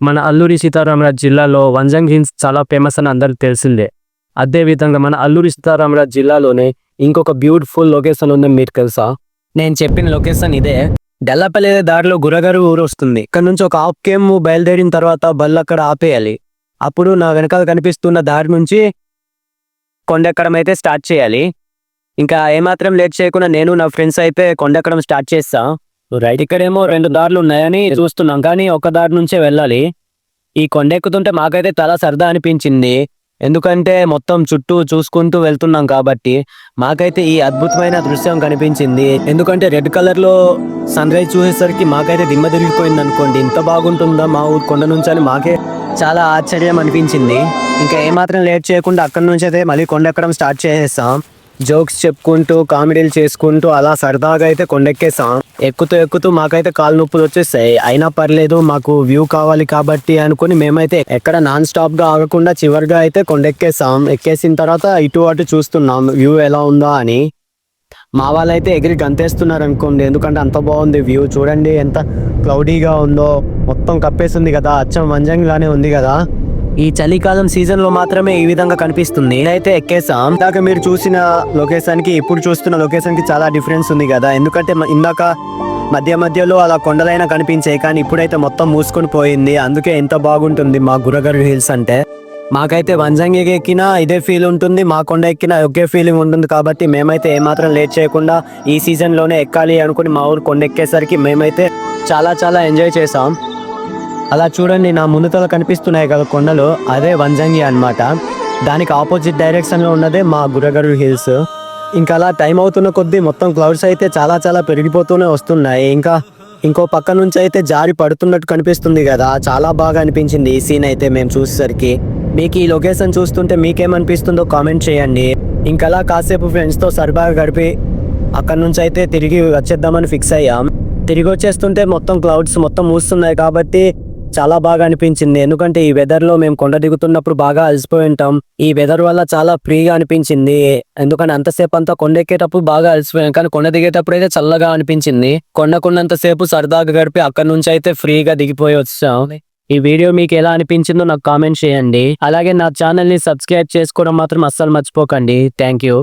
మన అల్లూరి సీతారామరాజు జిల్లాలో వంజంగ్ హిల్స్ చాలా ఫేమస్ అని అందరికి తెలిసిందే. అదే విధంగా మన అల్లూరి సీతారామరాజు జిల్లాలోనే ఇంకొక బ్యూటిఫుల్ లొకేషన్ ఉందని మీరు తెలుసా? నేను చెప్పిన లొకేషన్ ఇదే. డెల్లపల్లి దారిలో గురగారు ఊరు వస్తుంది. ఇక్కడ నుంచి ఒక హాఫ్ కేమ్ బయలుదేరిన తర్వాత బళ్ళు అక్కడ ఆపేయాలి. అప్పుడు నా వెనకాల కనిపిస్తున్న దారి నుంచి కొండెక్కడం అయితే స్టార్ట్ చేయాలి. ఇంకా ఏమాత్రం లేట్ చేయకుండా నేను నా ఫ్రెండ్స్ అయితే కొండెక్కడం స్టార్ట్ చేస్తాను రైట్. ఇక్కడేమో రెండు దారులు ఉన్నాయని చూస్తున్నాం కానీ ఒక దారి నుంచే వెళ్ళాలి. ఈ కొండ ఎక్కుతుంటే మాకైతే చాలా సరదా అనిపించింది. ఎందుకంటే మొత్తం చుట్టూ చూసుకుంటూ వెళ్తున్నాం కాబట్టి మాకైతే ఈ అద్భుతమైన దృశ్యం కనిపించింది. ఎందుకంటే రెడ్ కలర్లో సన్ రైజ్ చూసేసరికి మాకైతే దిమ్మ తిరిగిపోయింది అనుకోండి. ఇంత బాగుంటుందా మా ఊరు కొండ నుంచి అని మాకే చాలా ఆశ్చర్యం అనిపించింది. ఇంకా ఏమాత్రం లేట్ చేయకుండా అక్కడ నుంచి అయితే మళ్ళీ కొండ ఎక్కడం స్టార్ట్ చేసేస్తాం. జోక్స్ చెప్పుకుంటూ కామెడీలు చేసుకుంటూ అలా సరదాగా అయితే కొండెక్కేసాం. ఎక్కుతూ ఎక్కుతూ మాకైతే కాలు నొప్పులు వచ్చేసాయి. అయినా పర్లేదు మాకు వ్యూ కావాలి కాబట్టి అనుకుని మేమైతే ఎక్కడ నాన్ స్టాప్గా ఆగకుండా చివరిగా అయితే కొండెక్కేసాం. ఎక్కేసిన తర్వాత ఇటు అటు చూస్తున్నాం వ్యూ ఎలా ఉందా అని. మా వాళ్ళైతే ఎగిరి గంతేస్తున్నారు అనుకోండి. ఎందుకంటే అంత బాగుంది వ్యూ. చూడండి ఎంత క్లౌడీగా ఉందో. మొత్తం కప్పేసింది కదా. అచ్చం వంజంగిలానే ఉంది కదా. ఈ చలికాలం సీజన్లో మాత్రమే ఈ విధంగా కనిపిస్తుంది. నేనైతే ఎక్కేసాం. ఇందాక మీరు చూసిన లొకేషన్కి ఇప్పుడు చూస్తున్న లొకేషన్కి చాలా డిఫరెన్స్ ఉంది కదా. ఎందుకంటే ఇందాక మధ్య మధ్యలో అలా కొండలైనా కనిపించాయి. కానీ ఇప్పుడైతే మొత్తం మూసుకొని పోయింది. అందుకే ఎంత బాగుంటుంది మా గురగరు హిల్స్ అంటే. మాకైతే వంజంగి ఎక్కినా ఇదే ఫీల్ ఉంటుంది. మా కొండ ఎక్కినా ఒకే ఫీలింగ్ ఉంటుంది. కాబట్టి మేమైతే ఏమాత్రం లేట్ చేయకుండా ఈ సీజన్లోనే ఎక్కాలి అనుకుని మా ఊరు కొండ ఎక్కేసరికి మేమైతే చాలా చాలా ఎంజాయ్ చేసాం అలా చూడండి నా ముందుతల కనిపిస్తున్నాయి కదా కొండలు అదే వంజంగి అన్నమాట. దానికి ఆపోజిట్ డైరెక్షన్లో ఉన్నదే మా గురగరు హిల్స్. ఇంకా అలా టైం అవుతున్న కొద్దీ మొత్తం క్లౌడ్స్ అయితే చాలా చాలా పెరిగిపోతూనే వస్తున్నాయి. ఇంకా ఇంకో పక్క నుంచి అయితే జారి పడుతున్నట్టు కనిపిస్తుంది కదా చాలా బాగా అనిపించింది ఈ సీన్ అయితే మేము చూసేసరికి. మీకు ఈ లొకేషన్ చూస్తుంటే మీకేమనిపిస్తుందో కామెంట్ చేయండి. ఇంకలా కాసేపు ఫ్రెండ్స్తో సరదాగా గడిపి అక్కడ నుంచి అయితే తిరిగి వచ్చేద్దామని ఫిక్స్ అయ్యాం. తిరిగి వచ్చేస్తుంటే మొత్తం క్లౌడ్స్ మొత్తం మూస్తున్నాయి కాబట్టి చాలా బాగా అనిపించింది. ఎందుకంటే ఈ వెదర్లో మేము కొండ దిగుతున్నప్పుడు బాగా అలసిపోయి ఉంటాం. ఈ వెదర్ వల్ల చాలా ఫ్రీగా అనిపించింది. ఎందుకంటే అంతసేపు అంతా కొండ ఎక్కేటప్పుడు బాగా అలసిపోయాం. కానీ కొండ దిగేటప్పుడు అయితే చల్లగా అనిపించింది. కొండకున్నంతసేపు సరదాగా గడిపి అక్కడ నుంచి అయితే ఫ్రీగా దిగిపోయి వచ్చాం. ఈ వీడియో మీకు ఎలా అనిపించిందో నాకు కామెంట్ చేయండి. అలాగే నా ఛానల్ని సబ్స్క్రైబ్ చేసుకోవడం మాత్రం అస్సలు మర్చిపోకండి. Thank you.